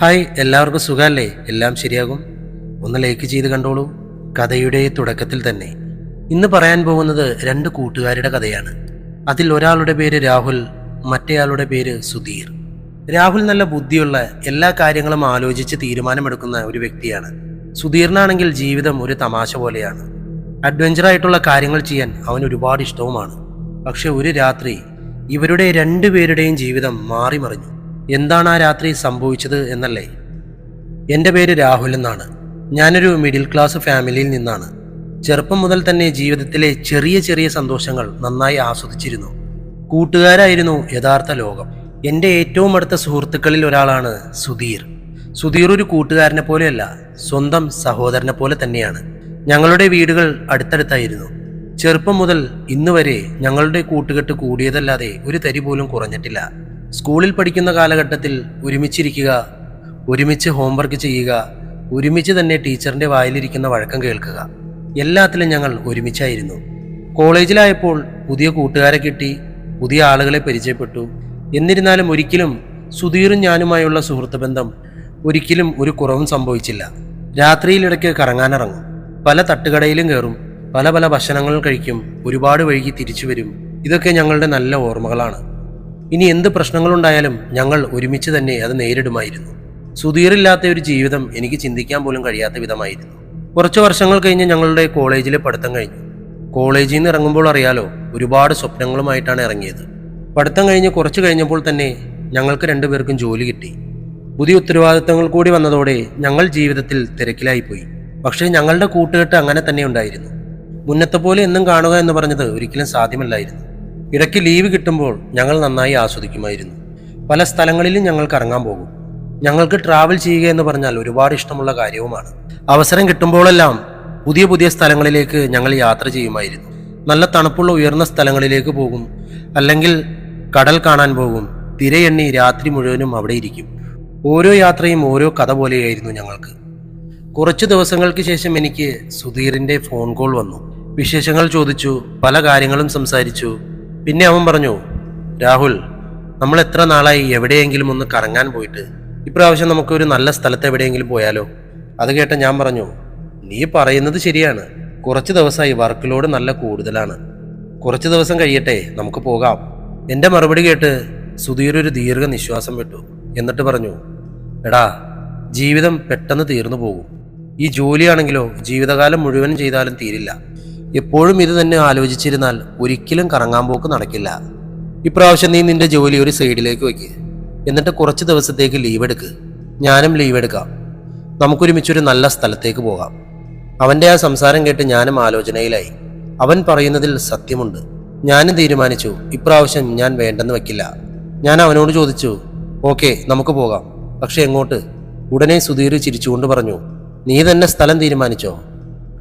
Hi എല്ലാവർക്കും സുഖമല്ലേ? എല്ലാം ശരിയാകും? ഒന്ന് ലൈക്ക് ചെയ്ത് കണ്ടോളൂ. കഥയുടെ തുടക്കത്തിൽ തന്നെ. ഇന്ന് പറയാൻ പോകുന്നത് രണ്ട് കൂട്ടുകാരുടെ കഥയാണ്. അതിൽ ഒരാളുടെ പേര് രാഹുൽ മറ്റേയാളുടെ പേര് സുധീർ. രാഹുൽ നല്ല ബുദ്ധിയുള്ള എല്ലാ കാര്യങ്ങളും ആലോചിച്ച് തീരുമാനമെടുക്കുന്ന ഒരു വ്യക്തിയാണ്. സുധീറിനാണെങ്കിൽ ജീവിതം ഒരു തമാശ പോലെയാണ്. അഡ്വഞ്ചറായിട്ടുള്ള കാര്യങ്ങൾ ചെയ്യാൻ അവൻ ഒരുപാട് ഇഷ്ടവുമാണ്. പക്ഷെ ഒരു രാത്രി ഇവരുടെ രണ്ടുപേരുടെയും ജീവിതം മാറിമറിഞ്ഞു. എന്താണ് ആ രാത്രി സംഭവിച്ചത് എന്നല്ലേ? എന്റെ പേര് രാഹുൽ എന്നാണ്. ഞാനൊരു മിഡിൽ ക്ലാസ് ഫാമിലിയിൽ നിന്നാണ്. ചെറുപ്പം മുതൽ തന്നെ ജീവിതത്തിലെ ചെറിയ ചെറിയ സന്തോഷങ്ങൾ നന്നായി ആസ്വദിച്ചിരുന്നു. കൂട്ടുകാരായിരുന്നു യഥാർത്ഥ ലോകം. എന്റെ ഏറ്റവും അടുത്ത സുഹൃത്തുക്കളിൽ ഒരാളാണ് സുധീർ. സുധീർ ഒരു കൂട്ടുകാരനെ പോലെയല്ല സ്വന്തം സഹോദരനെ പോലെ തന്നെയാണ്. ഞങ്ങളുടെ വീടുകൾ അടുത്തടുത്തായിരുന്നു. ചെറുപ്പം മുതൽ ഇന്നുവരെ ഞങ്ങളുടെ കൂട്ടുകെട്ട് കൂടിയതല്ലാതെ ഒരു തരി പോലും കുറഞ്ഞിട്ടില്ല. സ്കൂളിൽ പഠിക്കുന്ന കാലഘട്ടത്തിൽ ഒരുമിച്ചിരിക്കുക ഒരുമിച്ച് ഹോംവർക്ക് ചെയ്യുക ഒരുമിച്ച് തന്നെ ടീച്ചറിന്റെ വായിലിരിക്കുന്ന വഴക്കം കേൾക്കുക. എല്ലാത്തിലും ഞങ്ങൾ ഒരുമിച്ചായിരുന്നു. കോളേജിലായപ്പോൾ പുതിയ കൂട്ടുകാരെ കിട്ടി പുതിയ ആളുകളെ പരിചയപ്പെട്ടു. എന്നിരുന്നാലും ഒരിക്കലും സുധീറും ഞാനുമായുള്ള സുഹൃത്ത് ബന്ധം ഒരിക്കലും ഒരു കുറവും സംഭവിച്ചില്ല. രാത്രിയിലിടയ്ക്ക് കറങ്ങാനിറങ്ങും. പല തട്ടുകടയിലും കയറും പല പല ഭക്ഷണങ്ങൾ കഴിക്കും ഒരുപാട് വൈകി തിരിച്ചു വരും. ഇതൊക്കെ ഞങ്ങളുടെ നല്ല ഓർമ്മകളാണ്. ഇനി എന്ത് പ്രശ്നങ്ങളുണ്ടായാലും ഞങ്ങൾ ഒരുമിച്ച് തന്നെ അത് നേരിടുമായിരുന്നു. സുധീറില്ലാത്ത ഒരു ജീവിതം എനിക്ക് ചിന്തിക്കാൻ പോലും കഴിയാത്ത വിധമായിരുന്നു. കുറച്ച് വർഷങ്ങൾ കഴിഞ്ഞ് ഞങ്ങളുടെ കോളേജിലെ പഠിത്തം കഴിഞ്ഞു. കോളേജിൽ നിന്ന് ഇറങ്ങുമ്പോൾ അറിയാലോ ഒരുപാട് സ്വപ്നങ്ങളുമായിട്ടാണ് ഇറങ്ങിയത്. പഠിത്തം കഴിഞ്ഞ് കുറച്ച് കഴിഞ്ഞപ്പോൾ തന്നെ ഞങ്ങൾക്ക് രണ്ടുപേർക്കും ജോലി കിട്ടി. പുതിയ ഉത്തരവാദിത്തങ്ങൾ കൂടി വന്നതോടെ ഞങ്ങൾ ജീവിതത്തിൽ തിരക്കിലായിപ്പോയി. പക്ഷേ ഞങ്ങളുടെ കൂട്ടുകെട്ട് അങ്ങനെ തന്നെ ഉണ്ടായിരുന്നു. മുന്നത്തെ പോലെ എന്നും കാണുക എന്ന് പറഞ്ഞത് ഒരിക്കലും സാധ്യമല്ലായിരുന്നു. ഇടയ്ക്ക് ലീവ് കിട്ടുമ്പോൾ ഞങ്ങൾ നന്നായി ആസ്വദിക്കുമായിരുന്നു. പല സ്ഥലങ്ങളിലും ഞങ്ങൾ കറങ്ങാൻ പോകും. ഞങ്ങൾക്ക് ട്രാവൽ ചെയ്യുക എന്ന് പറഞ്ഞാൽ ഒരുപാട് ഇഷ്ടമുള്ള കാര്യവുമാണ്. അവസരം കിട്ടുമ്പോഴെല്ലാം പുതിയ പുതിയ സ്ഥലങ്ങളിലേക്ക് ഞങ്ങൾ യാത്ര ചെയ്യുമായിരുന്നു. നല്ല തണുപ്പുള്ള ഉയർന്ന സ്ഥലങ്ങളിലേക്ക് പോകും. അല്ലെങ്കിൽ കടൽ കാണാൻ പോകും. തിരയെണ്ണി രാത്രി മുഴുവനും അവിടെ ഇരിക്കും. ഓരോ യാത്രയും ഓരോ കഥ പോലെയായിരുന്നു ഞങ്ങൾക്ക്. കുറച്ച് ദിവസങ്ങൾക്ക് ശേഷം എനിക്ക് സുധീറിന്റെ ഫോൺ കോൾ വന്നു. വിശേഷങ്ങൾ ചോദിച്ചു പല കാര്യങ്ങളും സംസാരിച്ചു. പിന്നെ അവൻ പറഞ്ഞു രാഹുൽ നമ്മൾ എത്ര നാളായി എവിടെയെങ്കിലും ഒന്ന് കറങ്ങാൻ പോയിട്ട്? ഇപ്രാവശ്യം നമുക്ക് ഒരു നല്ല സ്ഥലത്ത് എവിടെയെങ്കിലും പോയാലോ? അത് കേട്ട ഞാൻ പറഞ്ഞു നീ പറയുന്നത് ശരിയാണ്. കുറച്ച് ദിവസമായി വർക്ക് ലോഡ് നല്ല കൂടുതലാണ്. കുറച്ച് ദിവസം കഴിയട്ടെ നമുക്ക് പോകാം. എന്റെ മറുപടി കേട്ട് സുധീർ ഒരു ദീർഘ നിശ്വാസം വിട്ടു. എന്നിട്ട് പറഞ്ഞു എടാ ജീവിതം പെട്ടെന്ന് തീർന്നു പോകും. ഈ ജോലിയാണെങ്കിലോ ജീവിതകാലം മുഴുവൻ ചെയ്താലും തീരില്ല. എപ്പോഴും ഇത് തന്നെ ആലോചിച്ചിരുന്നാൽ ഒരിക്കലും കറങ്ങാൻ പോക്ക് നടക്കില്ല. ഇപ്രാവശ്യം നീ നിന്റെ ജോലി ഒരു സൈഡിലേക്ക് വയ്ക്ക്. എന്നിട്ട് കുറച്ച് ദിവസത്തേക്ക് ലീവ് എടുക്ക്. ഞാനും ലീവ് എടുക്കാം. നമുക്കൊരുമിച്ചൊരു നല്ല സ്ഥലത്തേക്ക് പോകാം. അവന്റെ ആ സംസാരം കേട്ട് ഞാനും ആലോചനയിലായി. അവൻ പറയുന്നതിൽ സത്യമുണ്ട്. ഞാനും തീരുമാനിച്ചു ഇപ്രാവശ്യം ഞാൻ വേണ്ടെന്ന് വയ്ക്കില്ല. ഞാൻ അവനോട് ചോദിച്ചു ഓക്കെ നമുക്ക് പോകാം. പക്ഷെ എങ്ങോട്ട്? ഉടനെ സുധീർ ചിരിച്ചുകൊണ്ട് പറഞ്ഞു നീ തന്നെ സ്ഥലം തീരുമാനിച്ചോ?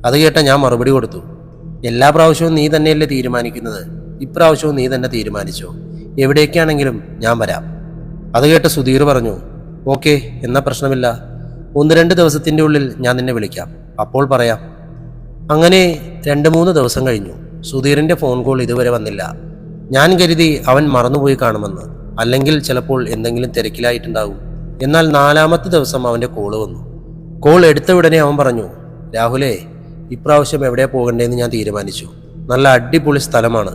അത് കേട്ട ഞാൻ മറുപടി കൊടുത്തു എല്ലാ പ്രാവശ്യവും നീ തന്നെയല്ലേ തീരുമാനിക്കുന്നത്? ഇപ്രാവശ്യവും നീ തന്നെ തീരുമാനിച്ചോ? എവിടേക്കാണെങ്കിലും ഞാൻ വരാം. അത് കേട്ട് സുധീർ പറഞ്ഞു ഓക്കെ എന്നാ പ്രശ്നമില്ല. ഒന്ന് രണ്ട് ദിവസത്തിന്റെ ഉള്ളിൽ ഞാൻ നിന്നെ വിളിക്കാം. അപ്പോൾ പറയാം. അങ്ങനെ രണ്ട് മൂന്ന് ദിവസം കഴിഞ്ഞു. സുധീറിന്റെ ഫോൺ കോൾ ഇതുവരെ വന്നില്ല. ഞാൻ കരുതി അവൻ മറന്നുപോയി കാണുമെന്ന്. അല്ലെങ്കിൽ ചിലപ്പോൾ എന്തെങ്കിലും തിരക്കിലായിട്ടുണ്ടാകും. എന്നാൽ നാലാമത്തെ ദിവസം അവന്റെ കോൾ വന്നു. കോൾ എടുത്ത ഉടനെ അവൻ പറഞ്ഞു രാഹുലേ ഇപ്രാവശ്യം എവിടെയാ പോകണ്ടേന്ന് ഞാൻ തീരുമാനിച്ചു. നല്ല അടിപൊളി സ്ഥലമാണ്.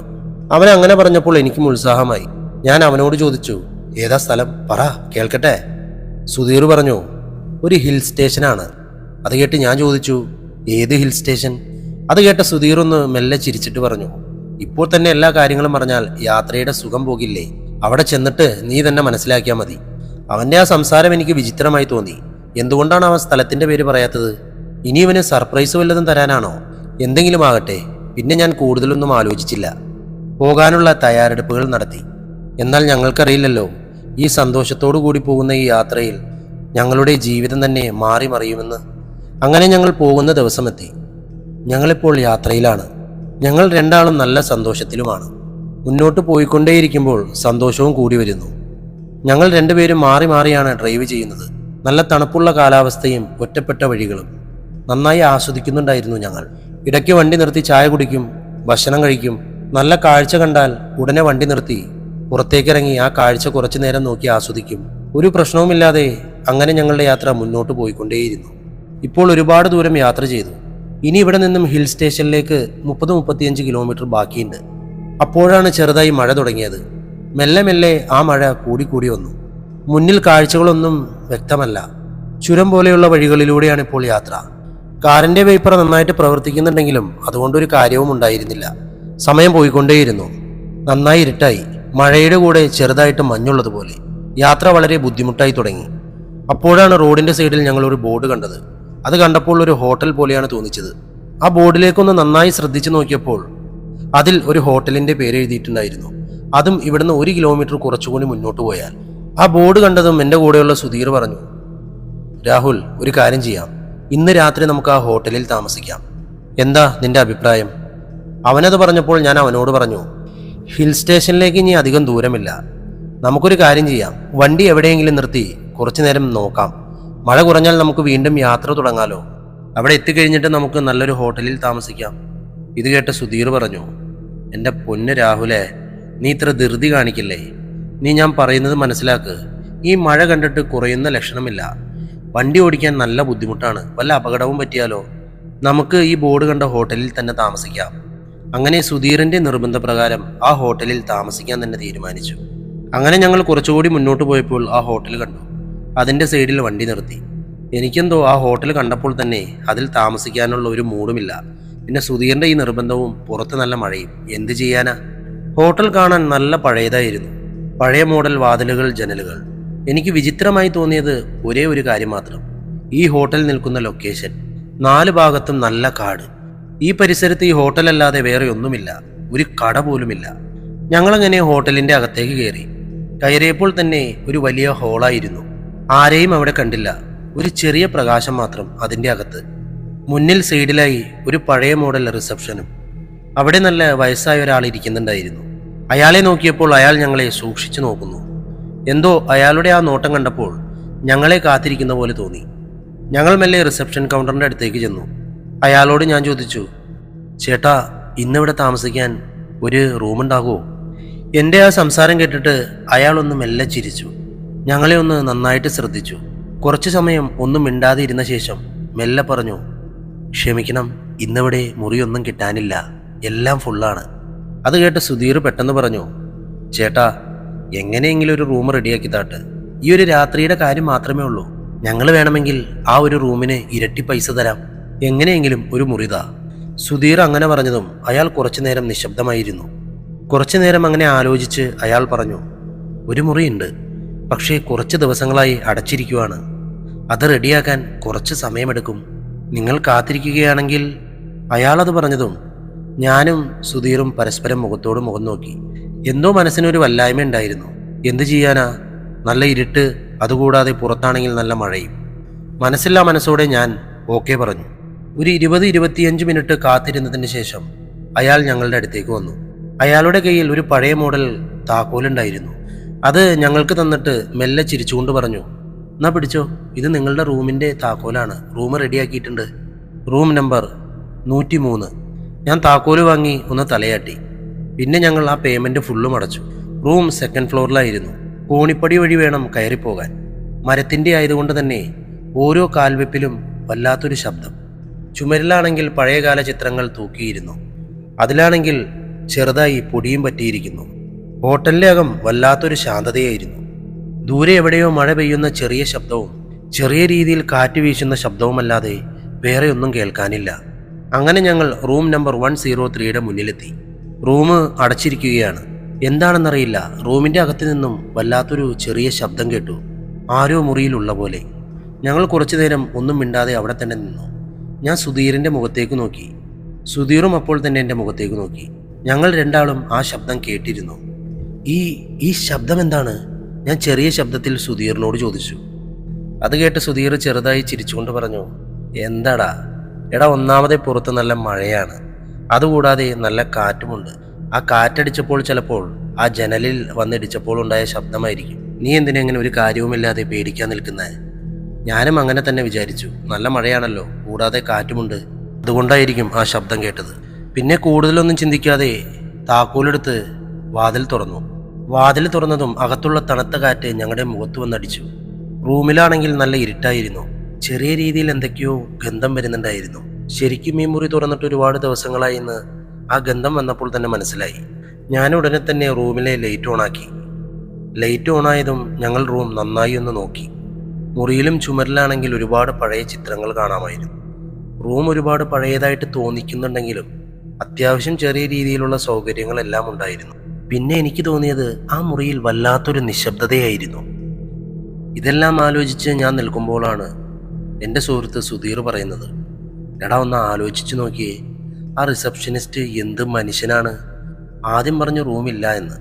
അവൻ അങ്ങനെ പറഞ്ഞപ്പോൾ എനിക്കും ഉത്സാഹമായി. ഞാൻ അവനോട് ചോദിച്ചു ഏതാ സ്ഥലം? പറ കേൾക്കട്ടെ? സുധീർ പറഞ്ഞു ഒരു ഹിൽ സ്റ്റേഷനാണ്. അത് കേട്ട് ഞാൻ ചോദിച്ചു ഏത് ഹിൽ സ്റ്റേഷൻ? അത് കേട്ട സുധീർ ഒന്ന് മെല്ലെ ചിരിച്ചിട്ട് പറഞ്ഞു ഇപ്പോൾ തന്നെ എല്ലാ കാര്യങ്ങളും പറഞ്ഞാൽ യാത്രയുടെ സുഖം പോകില്ലേ? അവിടെ ചെന്നിട്ട് നീ തന്നെ മനസ്സിലാക്കിയാൽ മതി. അവന്റെ ആ സംസാരം എനിക്ക് വിചിത്രമായി തോന്നി. എന്തുകൊണ്ടാണ് അവൻ സ്ഥലത്തിന്റെ പേര് പറയാത്തത്? ഇനി ഇവന് സർപ്രൈസ് വല്ലതും തരാനാണോ? എന്തെങ്കിലും ആകട്ടെ. പിന്നെ ഞാൻ കൂടുതലൊന്നും ആലോചിച്ചില്ല. പോകാനുള്ള തയ്യാറെടുപ്പുകൾ നടത്തി. എന്നാൽ ഞങ്ങൾക്കറിയില്ലല്ലോ ഈ സന്തോഷത്തോടു കൂടി പോകുന്ന ഈ യാത്രയിൽ ഞങ്ങളുടെ ജീവിതം തന്നെ മാറി മറിയുമെന്ന്. അങ്ങനെ ഞങ്ങൾ പോകുന്ന ദിവസമെത്തി. ഞങ്ങളിപ്പോൾ യാത്രയിലാണ്. ഞങ്ങൾ രണ്ടാളും നല്ല സന്തോഷത്തിലുമാണ്. മുന്നോട്ട് പോയിക്കൊണ്ടേയിരിക്കുമ്പോൾ സന്തോഷവും കൂടി വരുന്നു. ഞങ്ങൾ രണ്ടുപേരും മാറി മാറിയാണ് ഡ്രൈവ് ചെയ്യുന്നത്. നല്ല തണുപ്പുള്ള കാലാവസ്ഥയും ഒറ്റപ്പെട്ട വഴികളും. നന്നായി ആസ്വദിക്കുന്നുണ്ടായിരുന്നു ഞങ്ങൾ. ഇടയ്ക്ക് വണ്ടി നിർത്തി ചായ കുടിക്കും ഭക്ഷണം കഴിക്കും. നല്ല കാഴ്ച കണ്ടാൽ ഉടനെ വണ്ടി നിർത്തി പുറത്തേക്കിറങ്ങി ആ കാഴ്ച കുറച്ചു നേരം നോക്കി ആസ്വദിക്കും. ഒരു പ്രശ്നവുമില്ലാതെ അങ്ങനെ ഞങ്ങളുടെ യാത്ര മുന്നോട്ട് പോയിക്കൊണ്ടേയിരുന്നു. ഇപ്പോൾ ഒരുപാട് ദൂരം യാത്ര ചെയ്തു. ഇനി ഇവിടെ നിന്നും ഹിൽ സ്റ്റേഷനിലേക്ക് മുപ്പത് മുപ്പത്തിയഞ്ച് കിലോമീറ്റർ ബാക്കിയുണ്ട്. അപ്പോഴാണ് ചെറുതായി മഴ തുടങ്ങിയത്. മെല്ലെ മെല്ലെ ആ മഴ കൂടിക്കൂടി വന്നു. മുന്നിൽ കാഴ്ചകളൊന്നും വ്യക്തമല്ല. ചുരം പോലെയുള്ള വഴികളിലൂടെയാണ് ഇപ്പോൾ യാത്ര. കാറിന്റെ വേപ്പർ നന്നായിട്ട് പ്രവർത്തിക്കുന്നുണ്ടെങ്കിലും അതുകൊണ്ടൊരു കാര്യവും ഉണ്ടായിരുന്നില്ല. സമയം പോയിക്കൊണ്ടേയിരുന്നു. നന്നായി ഇരുട്ടായി. മഴയുടെ കൂടെ ചെറുതായിട്ട് മഞ്ഞുള്ളതുപോലെ. യാത്ര വളരെ ബുദ്ധിമുട്ടായി തുടങ്ങി. അപ്പോഴാണ് റോഡിന്റെ സൈഡിൽ ഞങ്ങൾ ഒരു ബോർഡ് കണ്ടത്. അത് കണ്ടപ്പോൾ ഒരു ഹോട്ടൽ പോലെയാണ് തോന്നിച്ചത്. ആ ബോർഡിലേക്കൊന്ന് നന്നായി ശ്രദ്ധിച്ചു നോക്കിയപ്പോൾ അതിൽ ഒരു ഹോട്ടലിന്റെ പേര് എഴുതിയിട്ടുണ്ടായിരുന്നു. അതും ഇവിടുന്ന് ഒരു കിലോമീറ്റർ കുറച്ചുകൂടി മുന്നോട്ട് പോയാൽ. ആ ബോർഡ് കണ്ടതും എന്റെ കൂടെയുള്ള സുധീർ പറഞ്ഞു രാഹുൽ ഒരു കാര്യം ചെയ്യാം. ഇന്ന് രാത്രി നമുക്ക് ആ ഹോട്ടലിൽ താമസിക്കാം. എന്താ നിന്റെ അഭിപ്രായം? അവനത് പറഞ്ഞപ്പോൾ ഞാൻ അവനോട് പറഞ്ഞു ഹിൽ സ്റ്റേഷനിലേക്ക് ഇനി അധികം ദൂരമില്ല. നമുക്കൊരു കാര്യം ചെയ്യാം. വണ്ടി എവിടെയെങ്കിലും നിർത്തി കുറച്ചു നേരം നോക്കാം. മഴ കുറഞ്ഞാൽ നമുക്ക് വീണ്ടും യാത്ര തുടങ്ങാലോ? അവിടെ എത്തിക്കഴിഞ്ഞിട്ട് നമുക്ക് നല്ലൊരു ഹോട്ടലിൽ താമസിക്കാം. ഇത് കേട്ട് സുധീർ പറഞ്ഞു എന്റെ പൊന്ന് രാഹുലെ നീ ഇത്ര ധൃതി കാണിക്കില്ലേ? നീ ഞാൻ പറയുന്നത് മനസ്സിലാക്ക്. ഈ മഴ കണ്ടിട്ട് കുറയുന്ന ലക്ഷണമില്ല. വണ്ടി ഓടിക്കാൻ നല്ല ബുദ്ധിമുട്ടാണ്. വല്ല അപകടവും പറ്റിയാലോ? നമുക്ക് ഈ ബോർഡ് കണ്ട ഹോട്ടലിൽ തന്നെ താമസിക്കാം. അങ്ങനെ സുധീറിന്റെ നിർബന്ധപ്രകാരം ആ ഹോട്ടലിൽ താമസിക്കാൻ തന്നെ തീരുമാനിച്ചു. അങ്ങനെ ഞങ്ങൾ കുറച്ചുകൂടി മുന്നോട്ട് പോയപ്പോൾ ആ ഹോട്ടൽ കണ്ടു. അതിന്റെ സൈഡിൽ വണ്ടി നിർത്തി. എനിക്കെന്തോ ആ ഹോട്ടൽ കണ്ടപ്പോൾ തന്നെ അതിൽ താമസിക്കാനുള്ള ഒരു മൂടുമില്ല പിന്നെ സുധീറിന്റെ ഈ നിർബന്ധവും പുറത്ത് നല്ല മഴയും. എന്ത് ചെയ്യാനാ? ഹോട്ടൽ കാണാൻ നല്ല പഴയതായിരുന്നു. പഴയ മോഡൽ വാതിലുകൾ ജനലുകൾ. എനിക്ക് വിചിത്രമായി തോന്നിയത് ഒരേ ഒരു കാര്യം മാത്രം. ഈ ഹോട്ടൽ നിൽക്കുന്ന ലൊക്കേഷൻ. നാല് ഭാഗത്തും നല്ല കാട്. ഈ പരിസരത്ത് ഈ ഹോട്ടലല്ലാതെ വേറെ ഒന്നുമില്ല. ഒരു കട പോലുമില്ല. ഞങ്ങളങ്ങനെ ഹോട്ടലിന്റെ അകത്തേക്ക് കയറി. കയറിയപ്പോൾ തന്നെ ഒരു വലിയ ഹോളായിരുന്നു. ആരെയും അവിടെ കണ്ടില്ല. ഒരു ചെറിയ പ്രകാശം മാത്രം അതിന്റെ അകത്ത്. മുന്നിൽ സൈഡിലായി ഒരു പഴയ മോഡൽ റിസപ്ഷനും. അവിടെ നല്ല വയസ്സായ ഒരാൾ ഇരിക്കുന്നുണ്ടായിരുന്നു. അയാളെ നോക്കിയപ്പോൾ അയാൾ ഞങ്ങളെ സൂക്ഷിച്ചു നോക്കുന്നു. എന്തോ അയാളുടെ ആ നോട്ടം കണ്ടപ്പോൾ ഞങ്ങളെ കാത്തിരിക്കുന്ന പോലെ തോന്നി. ഞങ്ങൾ മെല്ലെ റിസപ്ഷൻ കൗണ്ടറിന്റെ അടുത്തേക്ക് ചെന്നു. അയാളോട് ഞാൻ ചോദിച്ചു ചേട്ടാ ഇന്നിവിടെ താമസിക്കാൻ ഒരു റൂമുണ്ടാകുമോ എന്റെ ആ സംസാരം കേട്ടിട്ട് അയാളൊന്ന് മെല്ലെ ചിരിച്ചു. ഞങ്ങളെ ഒന്ന് നന്നായിട്ട് ശ്രദ്ധിച്ചു. കുറച്ച് സമയം ഒന്നും മിണ്ടാതെ ഇരുന്ന ശേഷം മെല്ലെ പറഞ്ഞു ക്ഷമിക്കണം ഇന്നിവിടെ മുറിയൊന്നും കിട്ടാനില്ല. എല്ലാം ഫുള്ളാണ് അത് കേട്ട് സുധീർ പെട്ടെന്ന് പറഞ്ഞു ചേട്ടാ എങ്ങനെയെങ്കിലും ഒരു റൂം റെഡിയാക്കി താട്ട്. ഈ ഒരു രാത്രിയുടെ കാര്യം മാത്രമേ ഉള്ളൂ. ഞങ്ങൾ വേണമെങ്കിൽ ആ ഒരു റൂമിന് ഇരട്ടി പൈസ തരാം. എങ്ങനെയെങ്കിലും ഒരു മുറിത സുധീർ അങ്ങനെ പറഞ്ഞതും അയാൾ കുറച്ചു നേരം നിശബ്ദമായിരുന്നു. കുറച്ചു നേരം അങ്ങനെ ആലോചിച്ച് അയാൾ പറഞ്ഞു ഒരു മുറിയുണ്ട് പക്ഷേ കുറച്ച് ദിവസങ്ങളായി അടച്ചിരിക്കുവാണ്. അത് റെഡിയാക്കാൻ കുറച്ച് സമയമെടുക്കും. നിങ്ങൾ കാത്തിരിക്കുകയാണെങ്കിൽ അയാളത് പറഞ്ഞതും ഞാനും സുധീറും പരസ്പരം മുഖത്തോട് മുഖം നോക്കി. എന്തോ മനസ്സിനൊരു വല്ലായ്മ ഉണ്ടായിരുന്നു. എന്തു ചെയ്യാനാ? നല്ല ഇരുട്ട് അതുകൂടാതെ പുറത്താണെങ്കിൽ നല്ല മഴയും. മനസ്സില്ലാ മനസ്സോടെ ഞാൻ ഓക്കെ പറഞ്ഞു. ഒരു ഇരുപത് ഇരുപത്തിയഞ്ച് മിനിറ്റ് കാത്തിരുന്നതിന് ശേഷം അയാൾ ഞങ്ങളുടെ അടുത്തേക്ക് വന്നു. അയാളുടെ കയ്യിൽ ഒരു പഴയ മോഡൽ താക്കോലുണ്ടായിരുന്നു. അത് ഞങ്ങൾക്ക് തന്നിട്ട് മെല്ലെ ചിരിച്ചുകൊണ്ട് പറഞ്ഞു എന്നാ പിടിച്ചോ ഇത് നിങ്ങളുടെ റൂമിന്റെ താക്കോലാണ്. റൂം റെഡിയാക്കിയിട്ടുണ്ട്. റൂം നമ്പർ നൂറ്റി മൂന്ന് ഞാൻ താക്കോൽ വാങ്ങി ഒന്ന് തലയാട്ടി. പിന്നെ ഞങ്ങൾ ആ പേയ്മെന്റ് ഫുള്ളും അടച്ചു. റൂം സെക്കൻഡ് ഫ്ലോറിലായിരുന്നു കോണിപ്പടി വഴി വേണം കയറിപ്പോകാൻ മരത്തിന്റെ ആയതുകൊണ്ട് തന്നെ ഓരോ കാൽവെപ്പിലും വല്ലാത്തൊരു ശബ്ദം. ചുമരിലാണെങ്കിൽ പഴയകാല ചിത്രങ്ങൾ തൂക്കിയിരുന്നു. അതിലാണെങ്കിൽ ചെറുതായി പൊടിയും പറ്റിയിരിക്കുന്നു. ഹോട്ടലിന്റെ അകം വല്ലാത്തൊരു ശാന്തതയായിരുന്നു. ദൂരെ എവിടെയോ മഴ പെയ്യുന്ന ചെറിയ ശബ്ദവും ചെറിയ രീതിയിൽ കാറ്റ് വീശുന്ന ശബ്ദവുമല്ലാതെ വേറെയൊന്നും കേൾക്കാനില്ല. അങ്ങനെ ഞങ്ങൾ റൂം നമ്പർ വൺ സീറോ ത്രീയുടെ മുന്നിലെത്തി. റൂം അടച്ചിരിക്കുകയാണ്. എന്താണെന്നറിയില്ല. റൂമിന്റെ അകത്തു നിന്നും വല്ലാത്തൊരു ചെറിയ ശബ്ദം കേട്ടു. ആരോ മുറിയിലുള്ള പോലെ. ഞങ്ങൾ കുറച്ചു നേരം ഒന്നും മിണ്ടാതെ അവിടെ തന്നെ നിന്നു. ഞാൻ സുധീറിന്റെ മുഖത്തേക്ക് നോക്കി. സുധീറും അപ്പോൾ തന്നെ എന്റെ മുഖത്തേക്ക് നോക്കി. ഞങ്ങൾ രണ്ടാളും ആ ശബ്ദം കേട്ടിരുന്നു. ഈ ഈ ശബ്ദം എന്താണ്? ഞാൻ ചെറിയ ശബ്ദത്തിൽ സുധീറിനോട് ചോദിച്ചു. അത് കേട്ട് സുധീർ ചെറുതായി ചിരിച്ചുകൊണ്ട് പറഞ്ഞു എന്താടാ? എടാ ഒന്നാമതേ പുറത്ത് നല്ല മഴയാണ്. അതുകൂടാതെ നല്ല കാറ്റുമുണ്ട്. ആ കാറ്റടിച്ചപ്പോൾ ചിലപ്പോൾ ആ ജനലിൽ വന്നിടിച്ചപ്പോൾ ഉണ്ടായ ശബ്ദമായിരിക്കും. നീ എന്തിനെങ്ങനെ ഒരു കാര്യവുമില്ലാതെ പേടിക്കാൻ നിൽക്കുന്നത് ഞാനും അങ്ങനെ തന്നെ വിചാരിച്ചു. നല്ല മഴയാണല്ലോ. കൂടാതെ കാറ്റുമുണ്ട്. അതുകൊണ്ടായിരിക്കും ആ ശബ്ദം കേട്ടത്. പിന്നെ കൂടുതലൊന്നും ചിന്തിക്കാതെ താക്കോലെടുത്ത് വാതിൽ തുറന്നു. വാതിൽ തുറന്നതും അകത്തുള്ള തണുത്ത കാറ്റ് ഞങ്ങളുടെ മുഖത്ത് വന്നടിച്ചു. റൂമിലാണെങ്കിൽ നല്ല ഇരുട്ടായിരുന്നു. ചെറിയ രീതിയിൽ എന്തൊക്കെയോ ഗന്ധം വരുന്നുണ്ടായിരുന്നു. ശരിക്കും ഈ മുറി തുറന്നിട്ട് ഒരുപാട് ദിവസങ്ങളായി എന്ന് ആ ഗന്ധം വന്നപ്പോൾ തന്നെ മനസ്സിലായി. ഞാൻ ഉടനെ തന്നെ റൂമിലെ ലൈറ്റ് ഓണാക്കി ലൈറ്റ് ഓണായതും ഞങ്ങൾ റൂം നന്നായി ഒന്ന് നോക്കി. മുറിയിലും ചുമരിലാണെങ്കിൽ ഒരുപാട് പഴയ ചിത്രങ്ങൾ കാണാമായിരുന്നു. റൂം ഒരുപാട് പഴയതായിട്ട് തോന്നിക്കുന്നുണ്ടെങ്കിലും അത്യാവശ്യം ചെറിയ രീതിയിലുള്ള സൗകര്യങ്ങളെല്ലാം ഉണ്ടായിരുന്നു. പിന്നെ എനിക്ക് തോന്നിയത് ആ മുറിയിൽ വല്ലാത്തൊരു നിശബ്ദതയായിരുന്നു. ഇതെല്ലാം ആലോചിച്ച് ഞാൻ നിൽക്കുമ്പോഴാണ് എന്റെ സുഹൃത്ത് സുധീർ പറയുന്നത്. എടാ ഒന്ന് ആലോചിച്ചു നോക്കിയേ. ആ റിസപ്ഷനിസ്റ്റ് എന്ത് മനുഷ്യനാണ്? ആദ്യം പറഞ്ഞു റൂമില്ല എന്ന്.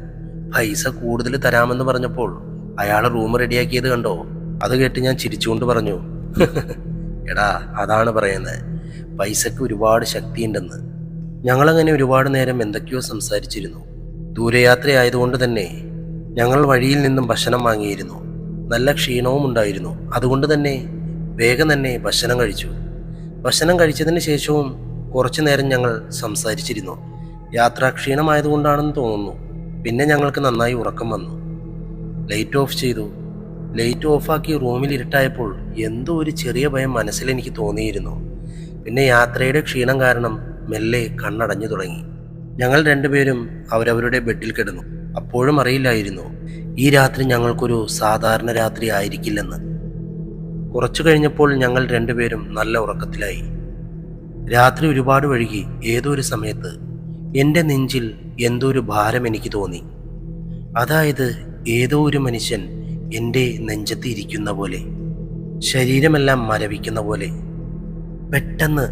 പൈസ കൂടുതൽ തരാമെന്ന് പറഞ്ഞപ്പോൾ അയാൾ റൂം റെഡിയാക്കിയത് കണ്ടോ? അത് കേട്ട് ഞാൻ ചിരിച്ചുകൊണ്ട് പറഞ്ഞു എടാ അതാണ് പറയുന്നത്. പൈസക്ക് ഒരുപാട് ശക്തിയുണ്ടെന്ന്. ഞങ്ങളങ്ങനെ ഒരുപാട് നേരം എന്തൊക്കെയോ സംസാരിച്ചിരുന്നു. ദൂരയാത്രയായതുകൊണ്ട് തന്നെ ഞങ്ങൾ വഴിയിൽ നിന്നും ഭക്ഷണം വാങ്ങിയിരുന്നു. നല്ല ക്ഷീണവും ഉണ്ടായിരുന്നു. അതുകൊണ്ട് തന്നെ വേഗം തന്നെ ഭക്ഷണം കഴിച്ചു. ഭക്ഷണം കഴിച്ചതിന് ശേഷവും കുറച്ചു നേരം ഞങ്ങൾ സംസാരിച്ചിരുന്നു. യാത്രാക്ഷീണമായതുകൊണ്ടാണെന്ന് തോന്നുന്നു. പിന്നെ ഞങ്ങൾക്ക് നന്നായി ഉറക്കം വന്നു. ലൈറ്റ് ഓഫ് ചെയ്തു. ലൈറ്റ് ഓഫാക്കി റൂമിൽ ഇരുട്ടായപ്പോൾ എന്തോ ഒരു ചെറിയ ഭയം മനസ്സിൽ എനിക്ക് തോന്നിയിരുന്നു. പിന്നെ യാത്രയുടെ ക്ഷീണം കാരണം മെല്ലെ കണ്ണടഞ്ഞു തുടങ്ങി. ഞങ്ങൾ രണ്ടുപേരും അവരവരുടെ ബെഡിൽ കിടന്നു. അപ്പോഴും അറിയില്ലായിരുന്നു ഈ രാത്രി ഞങ്ങൾക്കൊരു സാധാരണ രാത്രി ആയിരിക്കില്ലെന്ന്. കുറച്ചു കഴിഞ്ഞപ്പോൾ ഞങ്ങൾ രണ്ടുപേരും നല്ല ഉറക്കത്തിലായി. രാത്രി ഒരുപാട് വഴുകി ഏതോ ഒരു സമയത്ത് എന്റെ നെഞ്ചിൽ എന്തോ ഒരു ഭാരം എനിക്ക് തോന്നി. അതായത് ഏതോ ഒരു മനുഷ്യൻ എന്റെ നെഞ്ചത്ത് ഇരിക്കുന്ന പോലെ ശരീരമെല്ലാം മരവിക്കുന്ന പോലെ പെട്ടെന്ന്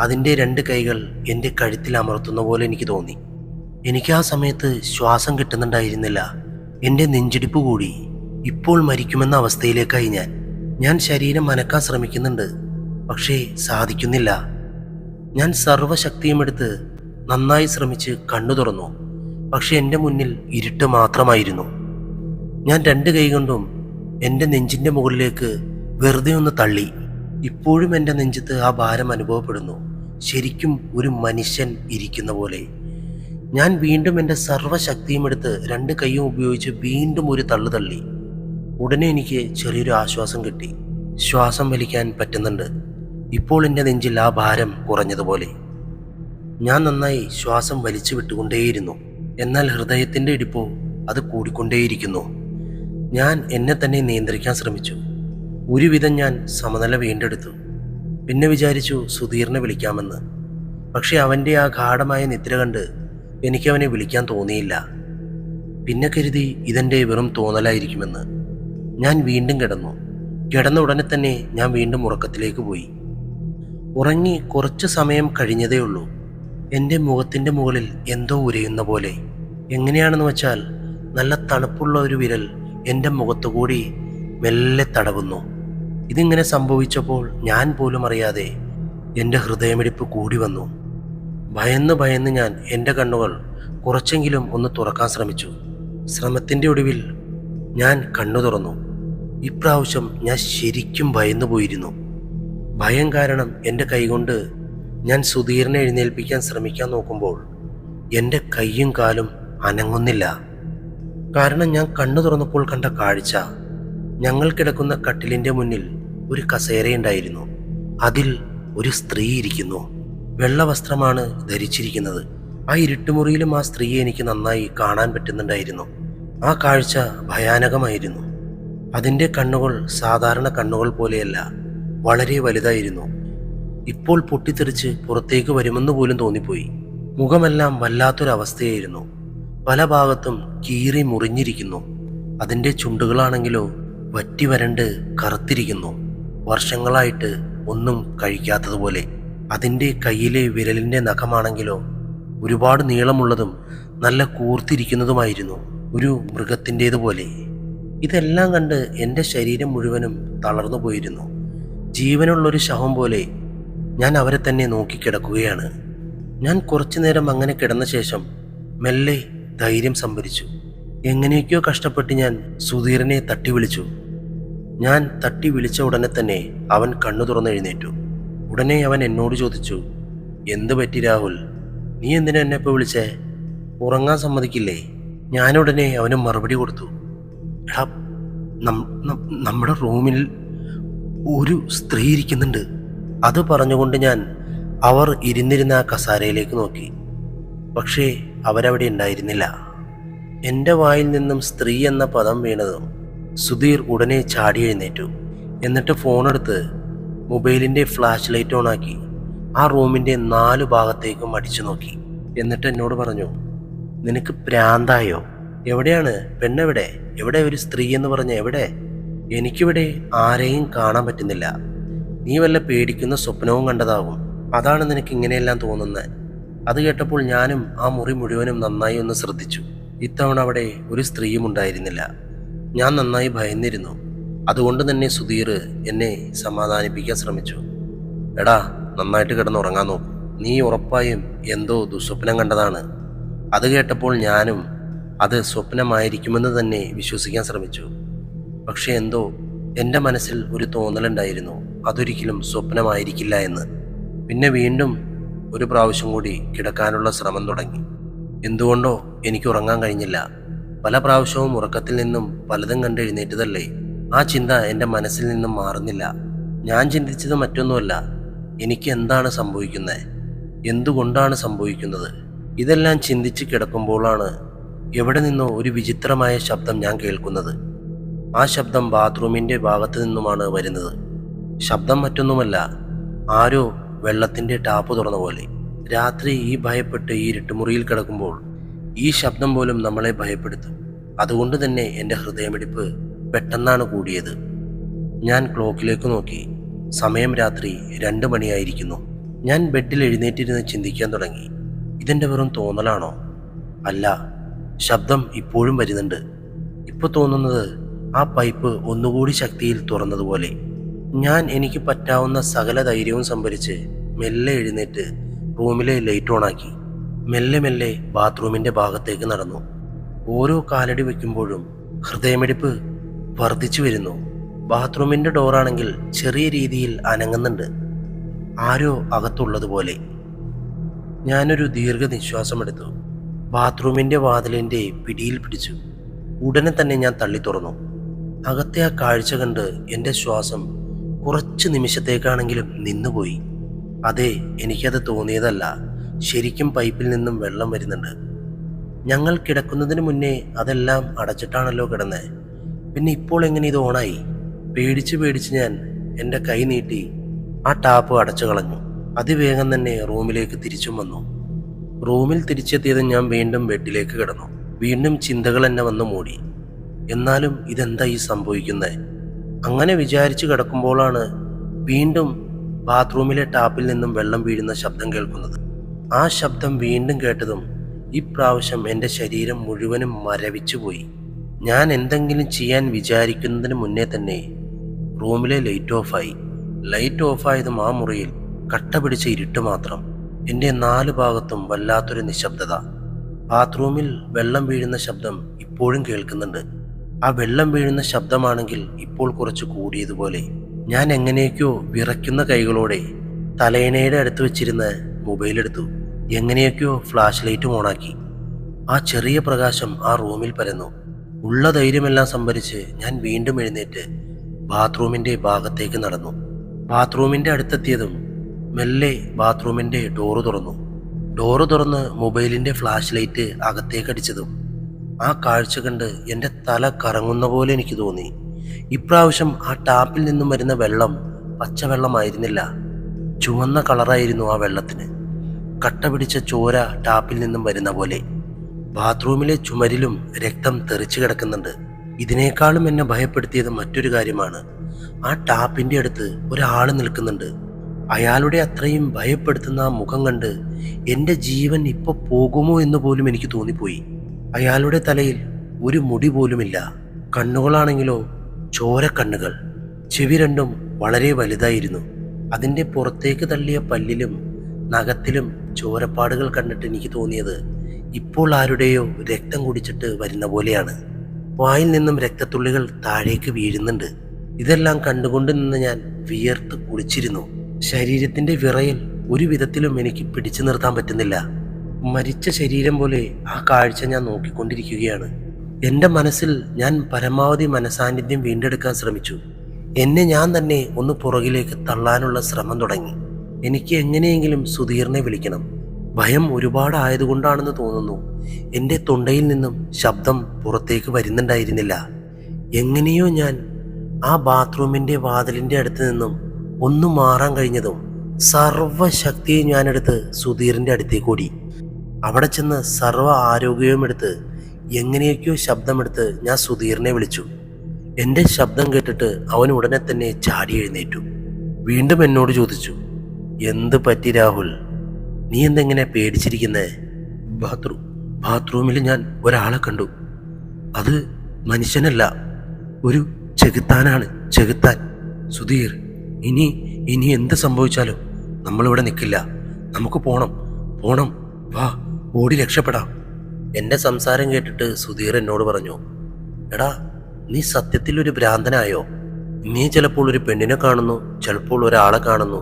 അതിന്റെ രണ്ട് കൈകൾ എന്റെ കഴുത്തിൽ അമർത്തുന്ന പോലെ എനിക്ക് തോന്നി. എനിക്ക് ആ സമയത്ത് ശ്വാസം കിട്ടുന്നുണ്ടായിരുന്നില്ല. എന്റെ നെഞ്ചിടിപ്പ് കൂടി ഇപ്പോൾ മരിക്കുമെന്ന അവസ്ഥയിലേക്കായി ഞാൻ. ഞാൻ ശരീരം അനക്കാൻ ശ്രമിക്കുന്നുണ്ട് പക്ഷേ സാധിക്കുന്നില്ല. ഞാൻ സർവശക്തിയും എടുത്ത് നന്നായി ശ്രമിച്ച് കണ്ണു തുറന്നു പക്ഷെ എന്റെ മുന്നിൽ ഇരുട്ട് മാത്രമായിരുന്നു. ഞാൻ രണ്ട് കൈകൊണ്ടും എന്റെ നെഞ്ചിന്റെ മുകളിലേക്ക് വെറുതെ ഒന്ന് തള്ളി. ഇപ്പോഴും എന്റെ നെഞ്ചത്ത് ആ ഭാരം അനുഭവപ്പെടുന്നു. ശരിക്കും ഒരു മനുഷ്യൻ ഇരിക്കുന്ന പോലെ. ഞാൻ വീണ്ടും എന്റെ സർവശക്തിയും എടുത്ത് രണ്ട് കൈയും ഉപയോഗിച്ച് വീണ്ടും ഒരു തള്ളു തള്ളി. ഉടനെ എനിക്ക് ചെറിയൊരു ആശ്വാസം കിട്ടി. ശ്വാസം വലിക്കാൻ പറ്റുന്നുണ്ട്. ഇപ്പോൾ എന്റെ നെഞ്ചിൽ ആ ഭാരം കുറഞ്ഞതുപോലെ. ഞാൻ നന്നായി ശ്വാസം വലിച്ചു വിട്ടുകൊണ്ടേയിരുന്നു. എന്നാൽ ഹൃദയത്തിന്റെ ഇടിപ്പോ അത് കൂടിക്കൊണ്ടേയിരിക്കുന്നു. ഞാൻ എന്നെ തന്നെ നിയന്ത്രിക്കാൻ ശ്രമിച്ചു. ഒരുവിധം ഞാൻ സമനില വീണ്ടെടുത്തു. പിന്നെ വിചാരിച്ചു സുധീറിനെ വിളിക്കാമെന്ന്. പക്ഷെ അവന്റെ ആ ഗാഠമായ നിദ്ര കണ്ട് എനിക്കവനെ വിളിക്കാൻ തോന്നിയില്ല. പിന്നെ കരുതി ഇതെന്റെ വെറും തോന്നലായിരിക്കുമെന്ന്. ഞാൻ വീണ്ടും കിടന്നു. കിടന്ന ഉടനെ തന്നെ ഞാൻ വീണ്ടും ഉറക്കത്തിലേക്ക് പോയി. ഉറങ്ങി കുറച്ച് സമയം കഴിഞ്ഞതേ ഉള്ളൂ. എന്റെ മുഖത്തിന്റെ മുകളിൽ എന്തോ ഉരയുന്ന പോലെ. എങ്ങനെയാണെന്ന് വെച്ചാൽ നല്ല തണുപ്പുള്ള ഒരു വിരൽ എന്റെ മുഖത്തുകൂടി മെല്ലെ തടവുന്നു. ഇതിങ്ങനെ സംഭവിച്ചപ്പോൾ ഞാൻ പോലും അറിയാതെ എന്റെ ഹൃദയമിടിപ്പ് കൂടി വന്നു. ഭയന്ന് ഭയന്ന് ഞാൻ എന്റെ കണ്ണുകൾ കുറച്ചെങ്കിലും ഒന്ന് തുറക്കാൻ ശ്രമിച്ചു. ശ്രമത്തിന്റെ ഒടുവിൽ ഞാൻ കണ്ണു തുറന്നു. ഇപ്രാവശ്യം ഞാൻ ശരിക്കും ഭയന്നു പോയിരുന്നു. ഭയം കാരണം എന്റെ കൈകൊണ്ട് ഞാൻ സുധീറിനെ എഴുന്നേൽപ്പിക്കാൻ ശ്രമിക്കാൻ നോക്കുമ്പോൾ എന്റെ കൈയും കാലും അനങ്ങുന്നില്ല. കാരണം ഞാൻ കണ്ണു തുറന്നപ്പോൾ കണ്ട കാഴ്ച ഞങ്ങൾ കിടക്കുന്ന കട്ടിലിന്റെ മുന്നിൽ ഒരു കസേരയുണ്ടായിരുന്നു. അതിൽ ഒരു സ്ത്രീ ഇരിക്കുന്നു. വെള്ള വസ്ത്രമാണ് ധരിച്ചിരിക്കുന്നത്. ആ ഇരുട്ടുമുറിയിലും ആ സ്ത്രീയെ എനിക്ക് നന്നായി കാണാൻ പറ്റുന്നുണ്ടായിരുന്നു. ആ കാഴ്ച ഭയാനകമായിരുന്നു. അതിന്റെ കണ്ണുകൾ സാധാരണ കണ്ണുകൾ പോലെയല്ല വളരെ വലുതായിരുന്നു. ഇപ്പോൾ പൊട്ടിത്തെറിച്ച് പുറത്തേക്ക് വരുമെന്ന് പോലും തോന്നിപ്പോയി. മുഖമെല്ലാം വല്ലാത്തൊരവസ്ഥയായിരുന്നു. പല ഭാഗത്തും കീറി മുറിഞ്ഞിരിക്കുന്നു. അതിന്റെ ചുണ്ടുകളാണെങ്കിലോ വറ്റി വരണ്ട് കറുത്തിരിക്കുന്നു. വർഷങ്ങളായിട്ട് ഒന്നും കഴിക്കാത്തതുപോലെ. അതിന്റെ കയ്യിലെ വിരലിന്റെ നഖമാണെങ്കിലോ ഒരുപാട് നീളമുള്ളതും നല്ല കൂർത്തിരിക്കുന്നതുമായിരുന്നു. ഒരു മൃഗത്തിന്റേതുപോലെ ഇതെല്ലാം കണ്ട് എന്റെ ശരീരം മുഴുവനും തളർന്നു പോയിരുന്നു. ജീവനുള്ളൊരു ശവം പോലെ ഞാൻ അവരെ തന്നെ നോക്കിക്കിടക്കുകയാണ് ഞാൻ കുറച്ചു നേരം അങ്ങനെ കിടന്ന ശേഷം മെല്ലെ ധൈര്യം സംഭരിച്ചു. എങ്ങനെയൊക്കെയോ കഷ്ടപ്പെട്ട് ഞാൻ സുധീറിനെ തട്ടി വിളിച്ചു. ഞാൻ തട്ടി വിളിച്ച ഉടനെ തന്നെ അവൻ കണ്ണു തുറന്നെഴുന്നേറ്റു ഉടനെ അവൻ എന്നോട് ചോദിച്ചു എന്ത് പറ്റി രാഹുൽ? നീ എന്തിനാ എന്നെ ഇപ്പോൾ വിളിച്ചേ? ഉറങ്ങാൻ സമ്മതിക്കില്ലേ? ഞാനുടനെ അവന് മറുപടി കൊടുത്തു. എടാ നമ്മുടെ റൂമിൽ ഒരു സ്ത്രീ ഇരിക്കുന്നുണ്ട്. അത് പറഞ്ഞുകൊണ്ട് ഞാൻ അവർ ഇരുന്നിരുന്ന കസാരയിലേക്ക് നോക്കി. പക്ഷേ അവരവിടെ ഉണ്ടായിരുന്നില്ല. എന്റെ വായിൽ നിന്നും സ്ത്രീ എന്ന പദം വീണതും സുധീർ ഉടനെ ചാടി എഴുന്നേറ്റു. എന്നിട്ട് ഫോണെടുത്ത് മൊബൈലിന്റെ ഫ്ലാഷ് ലൈറ്റ് ഓണാക്കി ആ റൂമിന്റെ നാല് ഭാഗത്തേക്കും അടിച്ചു നോക്കി. എന്നിട്ട് എന്നോട് പറഞ്ഞു നിനക്ക് പ്രാന്തായോ എവിടെയാണ്? പെണ്ണെവിടെ? എവിടെ ഒരു സ്ത്രീ എന്ന് പറഞ്ഞ എവിടെ? എനിക്കിവിടെ ആരെയും കാണാൻ പറ്റുന്നില്ല. നീ വല്ല പേടിക്കുന്ന സ്വപ്നവും കണ്ടതാകും. അതാണ് നിനക്ക് ഇങ്ങനെയെല്ലാം തോന്നുന്നത് അത് കേട്ടപ്പോൾ ഞാനും ആ മുറി മുഴുവനും നന്നായി ഒന്ന് ശ്രദ്ധിച്ചു. ഇത്തവണ അവിടെ ഒരു സ്ത്രീയും ഉണ്ടായിരുന്നില്ല. ഞാൻ നന്നായി ഭയന്നിരുന്നു. അതുകൊണ്ട് തന്നെ സുധീർ എന്നെ സമാധാനിപ്പിക്കാൻ ശ്രമിച്ചു. എടാ നന്നായിട്ട് കിടന്നുറങ്ങാൻ നോക്കും. നീ ഉറപ്പായും എന്തോ ദുസ്വപ്നം കണ്ടതാണ്. അത് കേട്ടപ്പോൾ ഞാനും അത് സ്വപ്നമായിരിക്കുമെന്ന് തന്നെ വിശ്വസിക്കാൻ ശ്രമിച്ചു. പക്ഷെ എന്തോ എന്റെ മനസ്സിൽ ഒരു തോന്നലുണ്ടായിരുന്നു. അതൊരിക്കലും സ്വപ്നമായിരിക്കില്ല എന്ന്. പിന്നെ വീണ്ടും ഒരു പ്രാവശ്യം കൂടി കിടക്കാനുള്ള ശ്രമം തുടങ്ങി. എന്തുകൊണ്ടോ എനിക്ക് ഉറങ്ങാൻ കഴിഞ്ഞില്ല. പല പ്രാവശ്യവും ഉറക്കത്തിൽ നിന്നും പലതും കണ്ട് എഴുന്നേറ്റതല്ലേ ആ ചിന്ത എന്റെ മനസ്സിൽ നിന്നും മാറുന്നില്ല. ഞാൻ ചിന്തിച്ചത് മറ്റൊന്നുമല്ല. എനിക്ക് എന്താണ് സംഭവിക്കുന്നത്? എന്തുകൊണ്ടാണ് സംഭവിക്കുന്നത്? ഇതെല്ലാം ചിന്തിച്ച് കിടക്കുമ്പോഴാണ് എവിടെ നിന്നോ ഒരു വിചിത്രമായ ശബ്ദം ഞാൻ കേൾക്കുന്നത്. ആ ശബ്ദം ബാത്റൂമിന്റെ ഭാഗത്തു നിന്നുമാണ് വരുന്നത്. ശബ്ദം മറ്റൊന്നുമല്ല ആരോ വെള്ളത്തിന്റെ ടാപ്പ് തുറന്ന പോലെ. രാത്രി ഈ ഭയപ്പെട്ട് ഈ ഇരുട്ടുമുറിയിൽ കിടക്കുമ്പോൾ ഈ ശബ്ദം പോലും നമ്മളെ ഭയപ്പെടുത്തും. അതുകൊണ്ട് തന്നെ എന്റെ ഹൃദയമിടിപ്പ് പെട്ടെന്നാണ് കൂടിയത്. ഞാൻ ക്ലോക്കിലേക്ക് നോക്കി. സമയം രാത്രി രണ്ട് മണിയായിരിക്കുന്നു. ഞാൻ ബെഡിൽ എഴുന്നേറ്റിരുന്ന് ചിന്തിക്കാൻ തുടങ്ങി. ഇതെന്റെ വെറും തോന്നലാണോ? അല്ല ശബ്ദം ഇപ്പോഴും വരുന്നുണ്ട്. ഇപ്പോൾ തോന്നുന്നത് ആ പൈപ്പ് ഒന്നുകൂടി ശക്തിയിൽ തുറന്നതുപോലെ. ഞാൻ എനിക്ക് പറ്റാവുന്ന സകല ധൈര്യവും സംഭരിച്ച് മെല്ലെ എഴുന്നേറ്റ് റൂമിലെ ലൈറ്റ് ഓണാക്കി മെല്ലെ മെല്ലെ ബാത്റൂമിന്റെ ഭാഗത്തേക്ക് നടന്നു. ഓരോ കാലടി വയ്ക്കുമ്പോഴും ഹൃദയമിടിപ്പ് വർദ്ധിച്ചു വരുന്നു. ബാത്റൂമിന്റെ ഡോറാണെങ്കിൽ ചെറിയ രീതിയിൽ അനങ്ങുന്നുണ്ട്. ആരോ അകത്തുള്ളതുപോലെ. ഞാനൊരു ദീർഘനിശ്വാസമെടുത്തു. ബാത്റൂമിന്റെ വാതിലിന്റെ പിടിയിൽ പിടിച്ചു. ഉടനെ തന്നെ ഞാൻ തള്ളി തുറന്നു. അകത്തെ ആ കാഴ്ച കണ്ട് എന്റെ ശ്വാസം കുറച്ച് നിമിഷത്തേക്കാണെങ്കിലും നിന്നുപോയി. അതെ എനിക്കത് തോന്നിയതല്ല. ശരിക്കും പൈപ്പിൽ നിന്നും വെള്ളം വരുന്നുണ്ട്. ഞങ്ങൾ കിടക്കുന്നതിന് മുന്നേ അതെല്ലാം അടച്ചിട്ടാണല്ലോ കിടന്നത് പിന്നെ ഇപ്പോൾ എങ്ങനെ ഇത് ഓണായി? പേടിച്ച് പേടിച്ച് ഞാൻ എന്റെ കൈ നീട്ടി ആ ടാപ്പ് അടച്ചു കളഞ്ഞു. അതിവേഗം തന്നെ റൂമിലേക്ക് തിരിച്ചും വന്നു. റൂമിൽ തിരിച്ചെത്തിയത് ഞാൻ വീണ്ടും ബെഡിലേക്ക് കിടന്നു. വീണ്ടും ചിന്തകൾ എന്നെ വന്ന് മൂടി. എന്നാലും ഇതെന്താ ഈ സംഭവിക്കുന്നത് അങ്ങനെ വിചാരിച്ചു കിടക്കുമ്പോഴാണ് വീണ്ടും ബാത്റൂമിലെ ടാപ്പിൽ നിന്നും വെള്ളം വീഴുന്ന ശബ്ദം കേൾക്കുന്നത്. ആ ശബ്ദം വീണ്ടും കേട്ടതും ഇപ്രാവശ്യം എന്റെ ശരീരം മുഴുവനും മരവിച്ചു പോയി. ഞാൻ എന്തെങ്കിലും ചെയ്യാൻ വിചാരിക്കുന്നതിന് മുന്നേ തന്നെ റൂമിലെ ലൈറ്റ് ഓഫായി ലൈറ്റ് ഓഫായതും ആ മുറിയിൽ കട്ട പിടിച്ച ഇരുട്ട് മാത്രം എന്റെ നാല് ഭാഗത്തും വല്ലാത്തൊരു നിശബ്ദത. ബാത്റൂമിൽ വെള്ളം വീഴുന്ന ശബ്ദം ഇപ്പോഴും കേൾക്കുന്നുണ്ട്. ആ വെള്ളം വീഴുന്ന ശബ്ദമാണെങ്കിൽ ഇപ്പോൾ കുറച്ച് കൂടിയതുപോലെ ഞാൻ എങ്ങനെയൊക്കെയോ വിറയ്ക്കുന്ന കൈകളോടെ തലയണയുടെ അടുത്ത് വെച്ചിരുന്ന മൊബൈൽ എടുത്തു. എങ്ങനെയൊക്കെയോ ഫ്ലാഷ് ലൈറ്റും ഓണാക്കി. ആ ചെറിയ പ്രകാശം ആ റൂമിൽ പരന്നു. ഉള്ള ധൈര്യമെല്ലാം സംഭരിച്ച് ഞാൻ വീണ്ടും എഴുന്നേറ്റ് ബാത്റൂമിന്റെ ഭാഗത്തേക്ക് നടന്നു. ബാത്റൂമിന്റെ അടുത്തെത്തിയതും മെല്ലെ ബാത്റൂമിന്റെ ഡോറ് തുറന്നു. ഡോറ് തുറന്ന് മൊബൈലിന്റെ ഫ്ലാഷ് ലൈറ്റ് അകത്തേക്കടിച്ചതും ആ കാഴ്ച കണ്ട് എന്റെ തല കറങ്ങുന്ന പോലെ എനിക്ക് തോന്നി. ഇപ്രാവശ്യം ആ ടാപ്പിൽ നിന്നും വരുന്ന വെള്ളം പച്ചവെള്ളമായിരുന്നില്ല. ചുവന്ന കളറായിരുന്നു ആ വെള്ളത്തിന്. കട്ട പിടിച്ച ചോര ടാപ്പിൽ നിന്നും വരുന്ന പോലെ. ബാത്റൂമിലെ ചുമരിലും രക്തം തെറിച്ചു കിടക്കുന്നുണ്ട്. ഇതിനേക്കാളും എന്നെ ഭയപ്പെടുത്തിയത് മറ്റൊരു കാര്യമാണ്. ആ ടാപ്പിന്റെ അടുത്ത് ഒരാൾ നിൽക്കുന്നുണ്ട്. അയാളുടെ അത്രയും ഭയപ്പെടുത്തുന്ന ആ മുഖം കണ്ട് എന്റെ ജീവൻ ഇപ്പൊ പോകുമോ എന്ന് പോലും എനിക്ക് തോന്നിപ്പോയി. അയാളുടെ തലയിൽ ഒരു മുടി പോലുമില്ല. കണ്ണുകളാണെങ്കിലോ ചോരക്കണ്ണുകൾ. ചെവി രണ്ടും വളരെ വലുതായിരുന്നു. അതിന്റെ പുറത്തേക്ക് തള്ളിയ പല്ലിലും നഖത്തിലും ചോരപ്പാടുകൾ കണ്ടിട്ട് എനിക്ക് തോന്നിയത് ഇപ്പോൾ ആരുടെയോ രക്തം കുടിച്ചിട്ട് വരുന്ന പോലെയാണ്. വായിൽ നിന്നും രക്തത്തുള്ളികൾ താഴേക്ക് വീഴുന്നുണ്ട്. ഇതെല്ലാം കണ്ടുകൊണ്ട് നിന്ന് ഞാൻ വിയർത്ത് കുളിച്ചിരുന്നു. ശരീരത്തിന്റെ വിറയൽ ഒരു വിധത്തിലും എനിക്ക് പിടിച്ചു നിർത്താൻ പറ്റുന്നില്ല. മരിച്ച ശരീരം പോലെ ആ കാഴ്ച ഞാൻ നോക്കിക്കൊണ്ടിരിക്കുകയാണ്. എന്റെ മനസ്സിൽ ഞാൻ പരമാവധി മനസാന്നിധ്യം വീണ്ടെടുക്കാൻ ശ്രമിച്ചു. എന്നെ ഞാൻ തന്നെ ഒന്ന് പുറകിലേക്ക് തള്ളാനുള്ള ശ്രമം തുടങ്ങി. എനിക്ക് എങ്ങനെയെങ്കിലും സുധീറിനെ വിളിക്കണം. ഭയം ഒരുപാട് ആയതുകൊണ്ടാണെന്ന് തോന്നുന്നു എന്റെ തൊണ്ടയിൽ നിന്നും ശബ്ദം പുറത്തേക്ക് വരുന്നുണ്ടായിരുന്നില്ല. എങ്ങനെയോ ഞാൻ ആ ബാത്റൂമിന്റെ വാതിലിന്റെ അടുത്ത് നിന്നും ഒന്ന് മാറാൻ കഴിഞ്ഞതും സർവശക്തിയും ഞാനെടുത്ത് സുധീറിന്റെ അടുത്തേക്ക് ഓടി. അവിടെ ചെന്ന് സർവ ആരോഗ്യവും എടുത്ത് എങ്ങനെയൊക്കെയോ ശബ്ദമെടുത്ത് ഞാൻ സുധീറിനെ വിളിച്ചു. എന്റെ ശബ്ദം കേട്ടിട്ട് അവൻ ഉടനെ തന്നെ ചാടി എഴുന്നേറ്റു. വീണ്ടും എന്നോട് ചോദിച്ചു എന്ത് പറ്റി രാഹുൽ? നീ എന്തെങ്ങനെ പേടിച്ചിരിക്കുന്നേ? ബാത്റൂം ബാത്റൂമിൽ ഞാൻ ഒരാളെ കണ്ടു. അത് മനുഷ്യനല്ല ഒരു ചെകുത്താനാണ് ചെകുത്താൻ. സുധീർ ഇനി ഇനി എന്ത് സംഭവിച്ചാലും നമ്മളിവിടെ നിൽക്കില്ല നമുക്ക് പോണം. പോണം. വാ ഓടി രക്ഷപ്പെടാം. എന്റെ സംസാരം കേട്ടിട്ട് സുധീർ എന്നോട് പറഞ്ഞു എടാ നീ സത്യത്തിൽ ഒരു ഭ്രാന്തനായോ? നീ ചിലപ്പോൾ ഒരു പെണ്ണിനെ കാണുന്നു ചിലപ്പോൾ ഒരാളെ കാണുന്നു.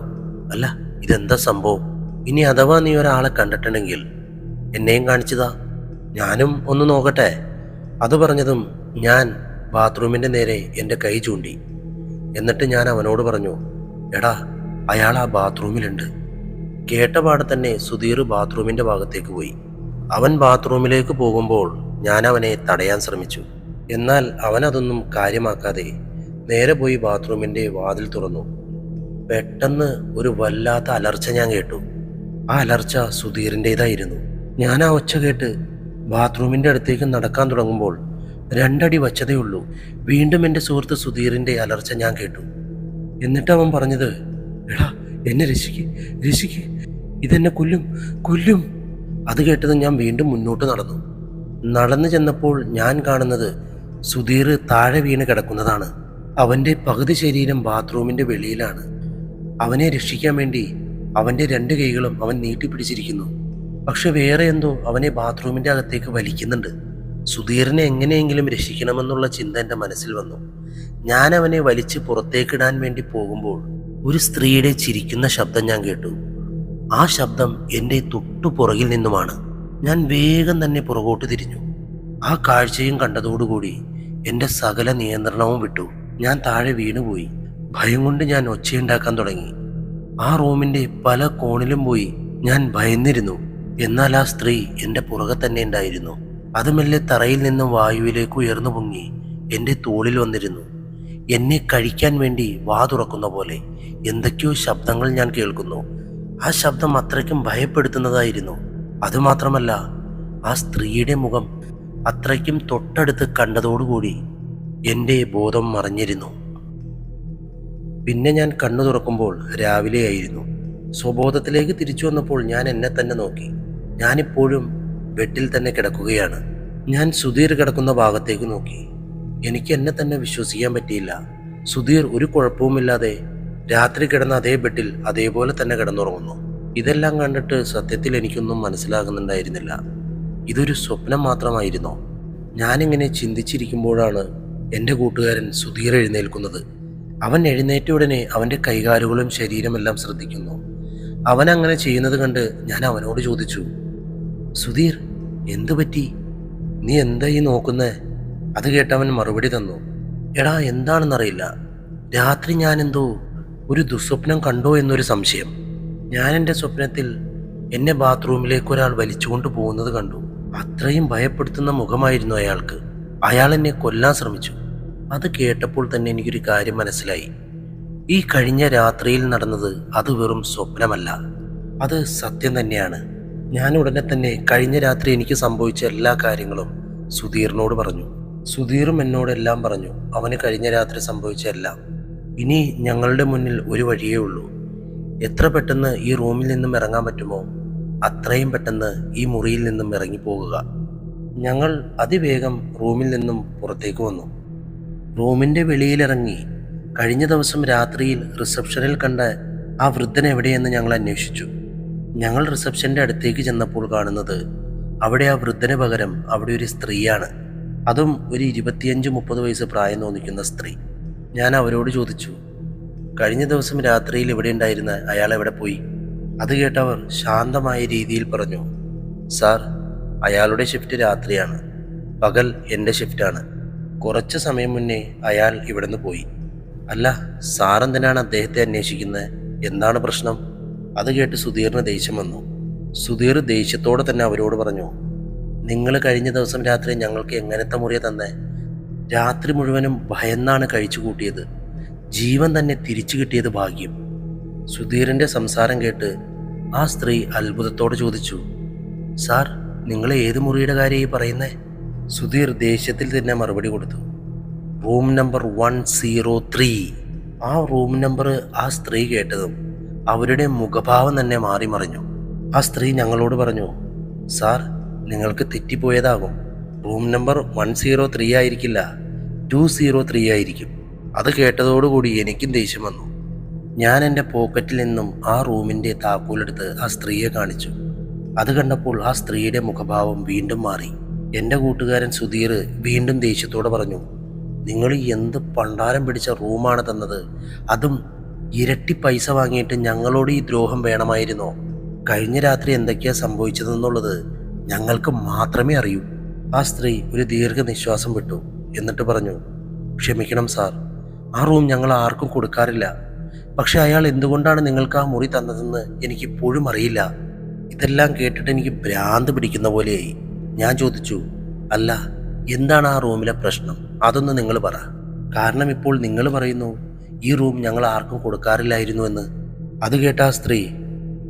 അല്ല ഇതെന്താ സംഭവം? ഇനി അഥവാ നീ ഒരാളെ കണ്ടിട്ടുണ്ടെങ്കിൽ എന്നെയും കാണിച്ചതാ. ഞാനും ഒന്ന് നോക്കട്ടെ? അത് പറഞ്ഞതും ഞാൻ ബാത്റൂമിന്റെ നേരെ എന്റെ കൈ ചൂണ്ടി. എന്നിട്ട് ഞാൻ അവനോട് പറഞ്ഞു എടാ അയാൾ ആ ബാത്റൂമിലുണ്ട്. കേട്ട പാടെ തന്നെ സുധീർ ബാത്റൂമിന്റെ ഭാഗത്തേക്ക് പോയി. അവൻ ബാത്റൂമിലേക്ക് പോകുമ്പോൾ ഞാൻ അവനെ തടയാൻ ശ്രമിച്ചു. എന്നാൽ അവൻ അതൊന്നും കാര്യമാക്കാതെ നേരെ പോയി ബാത്റൂമിന്റെ വാതിൽ തുറന്നു. പെട്ടെന്ന് ഒരു വല്ലാത്ത അലർച്ച ഞാൻ കേട്ടു. ആ അലർച്ച സുധീറിന്റെതായിരുന്നു ഞാൻ ആ ഒച്ച കേട്ട് ബാത്റൂമിന്റെ അടുത്തേക്ക് നടക്കാൻ തുടങ്ങുമ്പോൾ രണ്ടടി വച്ചതേ ഉള്ളൂ. വീണ്ടും എന്റെ സുഹൃത്ത് സുധീറിന്റെ അലർച്ച ഞാൻ കേട്ടു. എന്നിട്ട് അവൻ പറഞ്ഞത് എടാ എന്നെ രക്ഷിക്ക് രക്ഷിക്ക്. ഇതെന്നെ കൊല്ലും കൊല്ലും. അത് കേട്ടത് ഞാൻ വീണ്ടും മുന്നോട്ട് നടന്നു. നടന്നു ചെന്നപ്പോൾ ഞാൻ കാണുന്നത് സുധീർ താഴെ വീണ് കിടക്കുന്നതാണ്. അവന്റെ പകുതി ശരീരം ബാത്റൂമിന്റെ വെളിയിലാണ്. അവനെ രക്ഷിക്കാൻ വേണ്ടി അവന്റെ രണ്ട് കൈകളും അവൻ നീട്ടിപ്പിടിച്ചിരിക്കുന്നു. പക്ഷെ വേറെ എന്തോ അവനെ ബാത്റൂമിന്റെ അകത്തേക്ക് വലിക്കുന്നുണ്ട്. സുധീറിനെ എങ്ങനെയെങ്കിലും രക്ഷിക്കണമെന്നുള്ള ചിന്ത എന്റെ മനസ്സിൽ വന്നു. ഞാൻ അവനെ വലിച്ച് പുറത്തേക്കിടാൻ വേണ്ടി പോകുമ്പോൾ ഒരു സ്ത്രീയുടെ ചിരിക്കുന്ന ശബ്ദം ഞാൻ കേട്ടു. ആ ശബ്ദം എന്റെ തൊട്ടു പുറകിൽ നിന്നുമാണ്. ഞാൻ വേഗം തന്നെ പുറകോട്ട് തിരിഞ്ഞു. ആ കാഴ്ചയും കണ്ടതോടുകൂടി എന്റെ സകല നിയന്ത്രണവും വിട്ടു. ഞാൻ താഴെ വീണുപോയി. ഭയം കൊണ്ട് ഞാൻ ഒച്ചയുണ്ടാക്കാൻ തുടങ്ങി. ആ റൂമിന്റെ പല കോണിലും പോയി ഞാൻ ഭയന്നിരുന്നു. എന്നാൽ ആ സ്ത്രീ എന്റെ പുറകെ തന്നെ ഉണ്ടായിരുന്നു. അത് മെല്ലെ തറയിൽ നിന്നും വായുവിലേക്ക് ഉയർന്നു പൊങ്ങി എന്റെ തോളിൽ വന്നിരുന്നു. എന്നെ കഴിക്കാൻ വേണ്ടി വാ തുറക്കുന്ന പോലെ എന്തൊക്കെയോ ശബ്ദങ്ങൾ ഞാൻ കേൾക്കുന്നു. ആ ശബ്ദം അത്രയ്ക്കും ഭയപ്പെടുത്തുന്നതായിരുന്നു. അതുമാത്രമല്ല ആ സ്ത്രീയുടെ മുഖം അത്രയ്ക്കും തൊട്ടടുത്ത് കണ്ടതോടുകൂടി എന്റെ ബോധം മറിഞ്ഞിരുന്നു. പിന്നെ ഞാൻ കണ്ണു തുറക്കുമ്പോൾ രാവിലെയായിരുന്നു. സ്വബോധത്തിലേക്ക് തിരിച്ചു വന്നപ്പോൾ ഞാൻ എന്നെ തന്നെ നോക്കി. ഞാനിപ്പോഴും ബെഡിൽ തന്നെ കിടക്കുകയാണ്. ഞാൻ സുധീർ കിടക്കുന്ന ഭാഗത്തേക്ക് നോക്കി. എനിക്ക് എന്നെ തന്നെ വിശ്വസിക്കാൻ പറ്റിയില്ല. സുധീർ ഒരു കുഴപ്പവുമില്ലാതെ രാത്രി കിടന്ന അതേ ബെഡിൽ അതേപോലെ തന്നെ കിടന്നുറങ്ങുന്നു. ഇതെല്ലാം കണ്ടിട്ട് സത്യത്തിൽ എനിക്കൊന്നും മനസ്സിലാകുന്നുണ്ടായിരുന്നില്ല. ഇതൊരു സ്വപ്നം മാത്രമായിരുന്നോ? ഞാനിങ്ങനെ ചിന്തിച്ചിരിക്കുമ്പോഴാണ് എന്റെ കൂട്ടുകാരൻ സുധീർ എഴുന്നേൽക്കുന്നത്. അവൻ എഴുന്നേറ്റ ഉടനെ അവന്റെ കൈകാലുകളും ശരീരമെല്ലാം ശ്രദ്ധിക്കുന്നു. അവൻ അങ്ങനെ ചെയ്യുന്നത് കണ്ട് ഞാൻ അവനോട് ചോദിച്ചു സുധീർ എന്തു പറ്റി? നീ എന്താ ഈ നോക്കുന്നേ? അത് കേട്ടവൻ മറുപടി തന്നു. എടാ എന്താണെന്നറിയില്ല. രാത്രി ഞാനെന്തോ ഒരു ദുസ്വപ്നം കണ്ടോ എന്നൊരു സംശയം. ഞാൻ എന്റെ സ്വപ്നത്തിൽ എന്നെ ബാത്റൂമിലേക്ക് ഒരാൾ വലിച്ചുകൊണ്ട് പോകുന്നത് കണ്ടു. അത്രയും ഭയപ്പെടുത്തുന്ന മുഖമായിരുന്നു അയാൾക്ക്. അയാൾ എന്നെ കൊല്ലാൻ ശ്രമിച്ചു. അത് കേട്ടപ്പോൾ തന്നെ എനിക്കൊരു കാര്യം മനസ്സിലായി. ഈ കഴിഞ്ഞ രാത്രിയിൽ നടന്നത് അത് വെറും സ്വപ്നമല്ല. അത് സത്യം തന്നെയാണ്. ഞാൻ ഉടനെ തന്നെ കഴിഞ്ഞ രാത്രി എനിക്ക് സംഭവിച്ച എല്ലാ കാര്യങ്ങളും സുധീറിനോട് പറഞ്ഞു. സുധീറും എന്നോട് എല്ലാം പറഞ്ഞു. അവന് കഴിഞ്ഞ രാത്രി സംഭവിച്ച എല്ലാം. ഇനി ഞങ്ങളുടെ മുന്നിൽ ഒരു വഴിയേ ഉള്ളൂ. എത്ര പെട്ടെന്ന് ഈ റൂമിൽ നിന്നും ഇറങ്ങാൻ പറ്റുമോ? അത്രയും പെട്ടെന്ന് ഈ മുറിയിൽ നിന്നും ഇറങ്ങിപ്പോകുക. ഞങ്ങൾ അതിവേഗം റൂമിൽ നിന്നും പുറത്തേക്ക് വന്നു. റൂമിന്റെ വെളിയിലിറങ്ങി കഴിഞ്ഞ ദിവസം രാത്രിയിൽ റിസപ്ഷനിൽ കണ്ട ആ വൃദ്ധൻ എവിടെയെന്ന് ഞങ്ങൾ അന്വേഷിച്ചു. ഞങ്ങൾ റിസപ്ഷന്റെ അടുത്തേക്ക് ചെന്നപ്പോൾ കാണുന്നത് അവിടെ ആ വൃദ്ധന് പകരം അവിടെ ഒരു സ്ത്രീയാണ്. അതും ഒരു ഇരുപത്തിയഞ്ച് മുപ്പത് വയസ്സ് പ്രായം തോന്നിക്കുന്ന സ്ത്രീ. ഞാൻ അവരോട് ചോദിച്ചു കഴിഞ്ഞ ദിവസം രാത്രിയിൽ ഇവിടെ ഉണ്ടായിരുന്ന? അയാൾ എവിടെ പോയി? അത് കേട്ടവർ ശാന്തമായ രീതിയിൽ പറഞ്ഞു സാർ അയാളുടെ ഷിഫ്റ്റ് രാത്രിയാണ്. പകൽ എന്റെ ഷിഫ്റ്റാണ് കുറച്ച് സമയം മുന്നേ അയാൾ ഇവിടുന്ന് പോയി. അല്ല സാറെന്തിനാണ് അദ്ദേഹത്തെ അന്വേഷിക്കുന്നത്? എന്താണ് പ്രശ്നം? അത് കേട്ട് സുധീറിന് ദേഷ്യം വന്നു. സുധീർ ദേഷ്യത്തോടെ തന്നെ അവരോട് പറഞ്ഞു നിങ്ങൾ കഴിഞ്ഞ ദിവസം രാത്രി ഞങ്ങൾക്ക് എങ്ങനത്തെ മുറിയ തന്നെ? രാത്രി മുഴുവനും ഭയന്നാണ് കഴിച്ചു കൂട്ടിയത്. ജീവൻ തന്നെ തിരിച്ചു കിട്ടിയത് ഭാഗ്യം. സുധീറിന്റെ സംസാരം കേട്ട് ആ സ്ത്രീ അത്ഭുതത്തോടെ ചോദിച്ചു സാർ നിങ്ങൾ ഏത് മുറിയുടെ കാര്യമായി പറയുന്നേ? സുധീർ ദേഷ്യത്തിൽ തന്നെ മറുപടി കൊടുത്തു room number one zero three. ആ റൂം നമ്പർ ആ സ്ത്രീ കേട്ടതും അവരുടെ മുഖഭാവം തന്നെ മാറി മറിഞ്ഞു. ആ സ്ത്രീ ഞങ്ങളോട് പറഞ്ഞു സാർ നിങ്ങൾക്ക് തെറ്റിപ്പോയതാകും. Room number one zero three ആയിരിക്കില്ല ടു സീറോ ത്രീ ആയിരിക്കും. അത് കേട്ടതോടുകൂടി എനിക്കും ദേഷ്യം വന്നു. ഞാൻ എന്റെ പോക്കറ്റിൽ നിന്നും ആ റൂമിന്റെ താക്കോലെടുത്ത് ആ സ്ത്രീയെ കാണിച്ചു. അത് കണ്ടപ്പോൾ ആ സ്ത്രീയുടെ മുഖഭാവം വീണ്ടും മാറി. എന്റെ കൂട്ടുകാരൻ സുധീർ വീണ്ടും ദേഷ്യത്തോടെ പറഞ്ഞു നിങ്ങൾ എന്ത് പണ്ടാരം പിടിച്ച റൂമാണ് തന്നത്? അതും ഇരട്ടി പൈസ വാങ്ങിയിട്ട് ഞങ്ങളോട് ഈ ദ്രോഹം വേണമായിരുന്നോ? കഴിഞ്ഞ രാത്രി എന്തൊക്കെയാ സംഭവിച്ചതെന്നുള്ളത് ഞങ്ങൾക്ക് മാത്രമേ അറിയൂ. ആ സ്ത്രീ ഒരു ദീർഘനിശ്വാസം വിട്ടു എന്നിട്ട് പറഞ്ഞു ക്ഷമിക്കണം സാർ ആ റൂം ഞങ്ങൾ ആർക്കും കൊടുക്കാറില്ല. പക്ഷെ അയാൾ എന്തുകൊണ്ടാണ് നിങ്ങൾക്ക് ആ മുറി തന്നതെന്ന് എനിക്കിപ്പോഴും അറിയില്ല. ഇതെല്ലാം കേട്ടിട്ട് എനിക്ക് ഭ്രാന്ത് പിടിക്കുന്ന പോലെയായി. ഞാൻ ചോദിച്ചു അല്ല എന്താണ് ആ റൂമിലെ പ്രശ്നം? അതൊന്ന് നിങ്ങൾ പറ. കാരണം ഇപ്പോൾ നിങ്ങൾ പറയുന്നു ഈ റൂം ഞങ്ങൾ ആർക്കും കൊടുക്കാറില്ലായിരുന്നുവെന്ന് അത് കേട്ട ആ സ്ത്രീ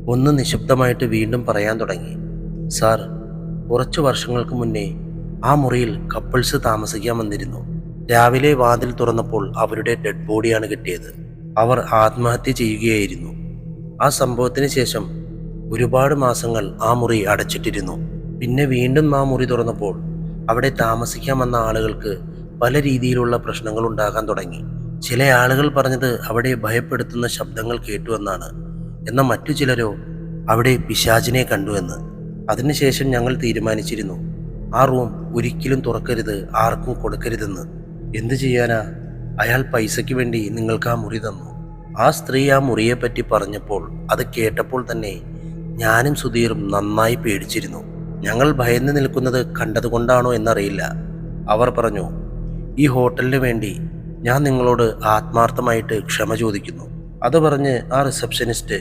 ഒന്ന് നിശബ്ദമായിട്ട് വീണ്ടും പറയാൻ തുടങ്ങി. സാർ കുറച്ചു വർഷങ്ങൾക്ക് മുന്നേ ആ മുറിയിൽ കപ്പിൾസ് താമസിക്കാൻ വന്നിരുന്നു. രാവിലെ വാതിൽ തുറന്നപ്പോൾ അവരുടെ ഡെഡ് ബോഡിയാണ് കിട്ടിയത്. അവർ ആത്മഹത്യ ചെയ്യുകയായിരുന്നു. ആ സംഭവത്തിന് ശേഷം ഒരുപാട് മാസങ്ങൾ ആ മുറി അടച്ചിട്ടിരുന്നു. പിന്നെ വീണ്ടും ആ മുറി തുറന്നപ്പോൾ അവിടെ താമസിക്കാൻ വന്ന ആളുകൾക്ക് പല രീതിയിലുള്ള പ്രശ്നങ്ങൾ ഉണ്ടാകാൻ തുടങ്ങി. ചില ആളുകൾ പറഞ്ഞത് അവിടെ ഭയപ്പെടുത്തുന്ന ശബ്ദങ്ങൾ കേട്ടുവെന്നാണ്. എന്നാൽ മറ്റു ചിലരോ അവിടെ പിശാചിനെ കണ്ടുവെന്ന് അതിനുശേഷം ഞങ്ങൾ തീരുമാനിച്ചിരുന്നു. ആ റൂം ഒരിക്കലും തുറക്കരുത് ആർക്കും കൊടുക്കരുതെന്ന്. എന്തു ചെയ്യാനാ? അയാൾ പൈസയ്ക്ക് വേണ്ടി നിങ്ങൾക്ക് ആ മുറി തന്നു. ആ സ്ത്രീ ആ മുറിയെ പറ്റി പറഞ്ഞപ്പോൾ അത് കേട്ടപ്പോൾ തന്നെ ഞാനും സുധീറും നന്നായി പേടിച്ചിരുന്നു. ഞങ്ങൾ ഭയന്ന് നിൽക്കുന്നത് കണ്ടതുകൊണ്ടാണോ എന്നറിയില്ല. അവർ പറഞ്ഞു ഈ ഹോട്ടലിന് വേണ്ടി ഞാൻ നിങ്ങളോട് ആത്മാർത്ഥമായിട്ട് ക്ഷമ ചോദിക്കുന്നു. അത് പറഞ്ഞ് ആ റിസപ്ഷനിസ്റ്റ്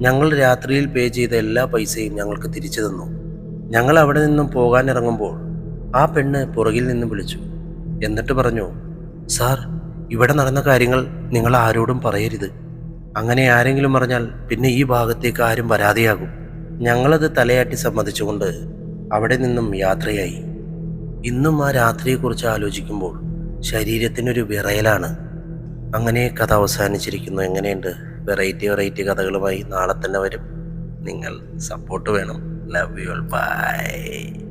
ഞങ്ങൾ രാത്രിയിൽ പേ ചെയ്ത എല്ലാ പൈസയും ഞങ്ങൾക്ക് തിരിച്ചു തന്നു. ഞങ്ങൾ അവിടെ നിന്നും പോകാൻ ഇറങ്ങുമ്പോൾ ആ പെണ്ണ് പുറകിൽ നിന്നും വിളിച്ചു. എന്നിട്ട് പറഞ്ഞു സാർ ഇവിടെ നടന്ന കാര്യങ്ങൾ നിങ്ങൾ ആരോടും പറയരുത്. അങ്ങനെ ആരെങ്കിലും പറഞ്ഞാൽ പിന്നെ ഈ ഭാഗത്തേക്ക് ആരും വരാതെയാകും. ഞങ്ങളത് തലയാട്ടി സമ്മതിച്ചുകൊണ്ട് അവിടെ നിന്നും യാത്രയായി. ഇന്നും ആ രാത്രിയെക്കുറിച്ച് ആലോചിക്കുമ്പോൾ ശരീരത്തിനൊരു വിറയലാണ്. അങ്ങനെ കഥ അവസാനിച്ചിരിക്കുന്നു. എങ്ങനെയുണ്ട്? വെറൈറ്റി വെറൈറ്റി കഥകളുമായി നാളെ തന്നെ വരും. നിങ്ങൾ സപ്പോർട്ട് വേണം. Love you by